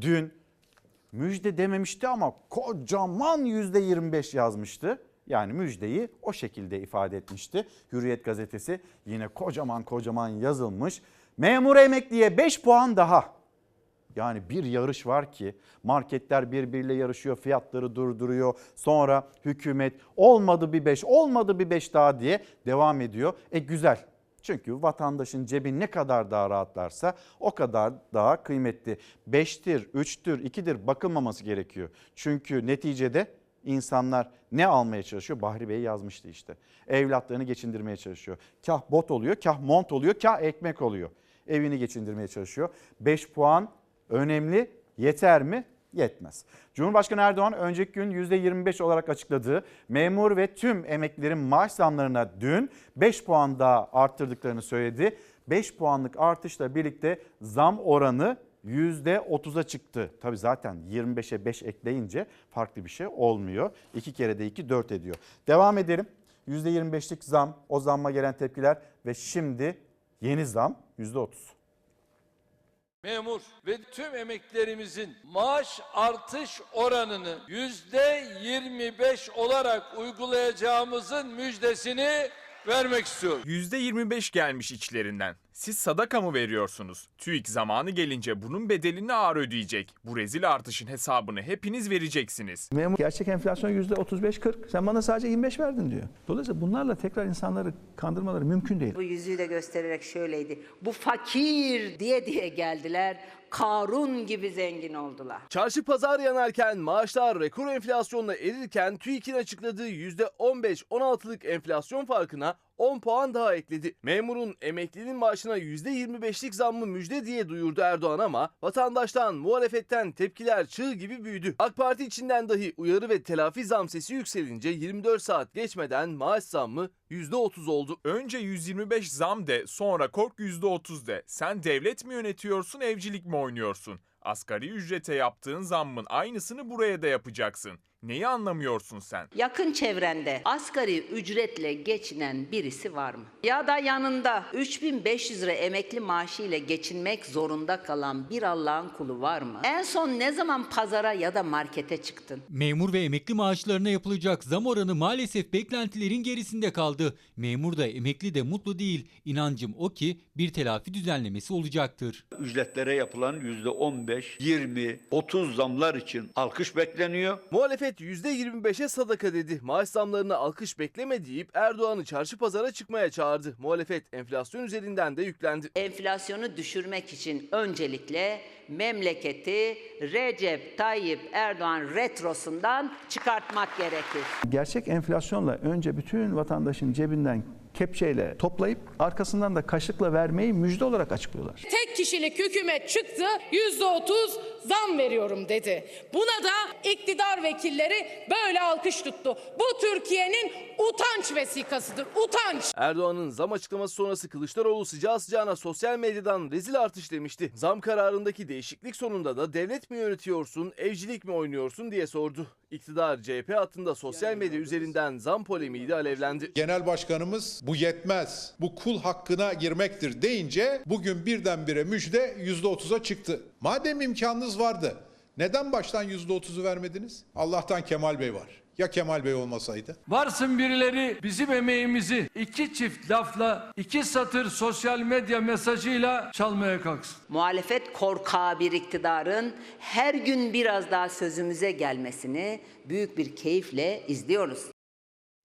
Dün müjde dememişti ama kocaman yüzde 25 yazmıştı. Yani müjdeyi o şekilde ifade etmişti. Hürriyet gazetesi yine kocaman kocaman yazılmış. Memur emekliye 5 puan daha. Yani bir yarış var ki marketler birbiriyle yarışıyor, fiyatları durduruyor. Sonra hükümet olmadı bir 5, olmadı bir 5 daha diye devam ediyor. E güzel. Çünkü vatandaşın cebi ne kadar daha rahatlarsa o kadar daha kıymetli. 5'tir, 3'tür, 2'dir bakılmaması gerekiyor. Çünkü neticede insanlar ne almaya çalışıyor? Bahri Bey yazmıştı işte. Evlatlarını geçindirmeye çalışıyor. Kah bot oluyor, kah mont oluyor, kah ekmek oluyor. Evini geçindirmeye çalışıyor. 5 puan önemli. Yeter mi? Yetmez. Cumhurbaşkanı Erdoğan önceki gün %25 olarak açıkladığı memur ve tüm emeklilerin maaş zamlarına dün 5 puan daha arttırdıklarını söyledi. 5 puanlık artışla birlikte zam oranı %30'a çıktı. Tabii zaten 25'e 5 ekleyince farklı bir şey olmuyor. 2 kere de 2 4 ediyor. Devam edelim. %25'lik zam, o zamma gelen tepkiler ve şimdi yeni zam %30. Memur ve tüm emeklerimizin maaş artış oranını yüzde 25 olarak uygulayacağımızın müjdesini vermek istiyorum. %25 gelmiş içlerinden. Siz sadaka mı veriyorsunuz? TÜİK zamanı gelince bunun bedelini ağır ödeyecek. Bu rezil artışın hesabını hepiniz vereceksiniz. Memur gerçek enflasyon yüzde 35-40. Sen bana sadece 25 verdin diyor. Dolayısıyla bunlarla tekrar insanları kandırmaları mümkün değil. Bu yüzüğü de göstererek şöyleydi. Bu fakir diye diye geldiler. Karun gibi zengin oldular. Çarşı pazar yanarken maaşlar rekor enflasyonla erirken TÜİK'in açıkladığı %15-16'lık enflasyon farkına 10 puan daha ekledi. Memurun emeklinin maaşına %25'lik zammı müjde diye duyurdu Erdoğan ama vatandaştan, muhalefetten tepkiler çığ gibi büyüdü. AK Parti içinden dahi uyarı ve telafi zam sesi yükselince 24 saat geçmeden maaş zammı %30 oldu. Önce 125 zam de sonra kork %30 de. Sen devlet mi yönetiyorsun evcilik mi oynuyorsun? Asgari ücrete yaptığın zammın aynısını buraya da yapacaksın. Neyi anlamıyorsun sen? Yakın çevrende asgari ücretle geçinen birisi var mı? Ya da yanında 3500 lira emekli maaşı ile geçinmek zorunda kalan bir Allah'ın kulu var mı? En son ne zaman pazara ya da markete çıktın? Memur ve emekli maaşlarına yapılacak zam oranı maalesef beklentilerin gerisinde kaldı. Memur da emekli de mutlu değil. İnancım o ki bir telafi düzenlemesi olacaktır. ücretlere yapılan yüzde 15, 20, 30 zamlar için alkış bekleniyor. Muhalefet %25'e sadaka dedi. Maaş zamlarına alkış bekleme deyip Erdoğan'ı çarşı pazara çıkmaya çağırdı. Muhalefet enflasyon üzerinden de yüklendi. Enflasyonu düşürmek için öncelikle memleketi Recep Tayyip Erdoğan retrosundan çıkartmak gerekir. Gerçek enflasyonla önce bütün vatandaşın cebinden kepçeyle toplayıp arkasından da kaşıkla vermeyi müjde olarak açıklıyorlar. Tek kişilik hükümet çıktı yüzde otuz zam veriyorum dedi. Buna da iktidar vekilleri böyle alkış tuttu. Bu Türkiye'nin utanç vesikasıdır. Utanç. Erdoğan'ın zam açıklaması sonrası Kılıçdaroğlu sıcağı sıcağına sosyal medyadan rezil artış demişti. Zam kararındaki değişiklik sonunda da devlet mi yönetiyorsun, evcilik mi oynuyorsun diye sordu. İktidar CHP hattında sosyal medya üzerinden zam polemiği de alevlendi. Genel başkanımız bu yetmez, bu kul hakkına girmektir deyince bugün birdenbire müjde %30'a çıktı. Madem imkanınız vardı neden baştan %30'u vermediniz? Allah'tan Kemal Bey var. Ya Kemal Bey olmasaydı? Varsın birileri bizim emeğimizi iki çift lafla, iki satır sosyal medya mesajıyla çalmaya kalksın. Muhalefet korkağı bir iktidarın her gün biraz daha sözümüze gelmesini büyük bir keyifle izliyoruz.